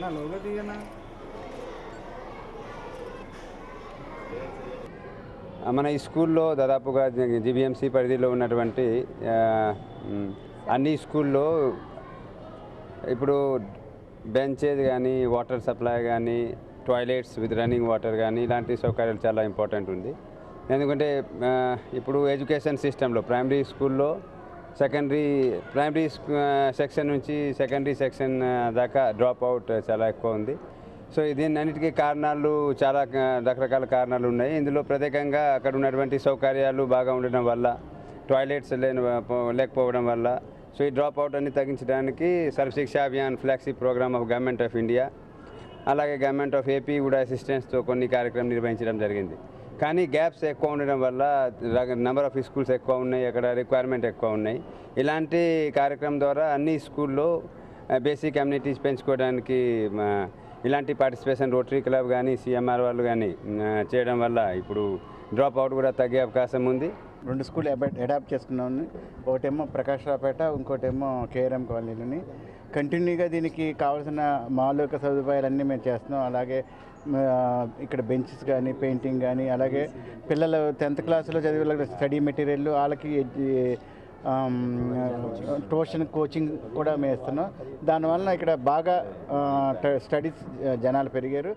నా లోగో దిగనా మన ఈ స్కూల్లో దాదాపుగా జీబీఎంసీ పరిధిలో ఉన్నటువంటి అన్ని స్కూల్లో ఇప్పుడు బెంచెస్ కానీ వాటర్ సప్లై కానీ టాయిలెట్స్ విత్ రన్నింగ్ వాటర్ కానీ ఇలాంటి సౌకర్యాలు చాలా ఇంపార్టెంట్ ఉంది. ఎందుకంటే ఇప్పుడు ఎడ్యుకేషన్ సిస్టంలో ప్రైమరీ స్కూల్లో సెకండరీ ప్రైమరీ సెక్షన్ నుంచి సెకండరీ సెక్షన్ uh, దాకా డ్రాప్ అవుట్ uh, చాలా ఎక్కువ ఉంది. సో దీని అన్నిటికీ కారణాలు చాలా రకరకాల కారణాలు ఉన్నాయి. ఇందులో ప్రత్యేకంగా అక్కడ ఉన్నటువంటి సౌకర్యాలు బాగా ఉండడం వల్ల టాయిలెట్స్ లేని పో- లేకపోవడం వల్ల సో ఈ డ్రాప్ అవుట్ అన్ని తగ్గించడానికి Sarva Shiksha Abhiyan flagship programme of government of India అలాగే గవర్నమెంట్ ఆఫ్ ఏపీ కూడా అసిస్టెన్స్తో కొన్ని కార్యక్రమం నిర్వహించడం జరిగింది. కానీ గ్యాప్స్ ఎక్కువ ఉండడం వల్ల నెంబర్ ఆఫ్ స్కూల్స్ ఎక్కువ ఉన్నాయి అక్కడ రిక్వైర్మెంట్ ఎక్కువ ఉన్నాయి. ఇలాంటి కార్యక్రమం ద్వారా అన్ని స్కూల్లో బేసిక్ కమ్యూనిటీస్ పెంచుకోవడానికి ఇలాంటి పార్టిసిపేషన్ రోటరీ క్లబ్ కానీ సిఎంఆర్ వాళ్ళు కానీ చేయడం వల్ల ఇప్పుడు డ్రాప్ అవుట్ కూడా తగ్గే అవకాశం ఉంది. రెండు స్కూల్ అడాప్ట్ చేసుకున్నాము ఒకటేమో ప్రకాష్ రావుపేట ఇంకోటేమో కేఆర్ఎం కాలనీలోని. కంటిన్యూగా దీనికి కావాల్సిన మౌలిక సదుపాయాలన్నీ మేము చేస్తున్నాం. అలాగే ఇక్కడ బెంచెస్ కానీ పెయింటింగ్ కానీ అలాగే పిల్లలు టెన్త్ క్లాస్లో చదివే స్టడీ మెటీరియల్ వాళ్ళకి ట్యూషన్ కోచింగ్ కూడా మేము ఇస్తున్నాం. దానివల్ల ఇక్కడ బాగా స్టడీస్ జనాలు పెరిగారు.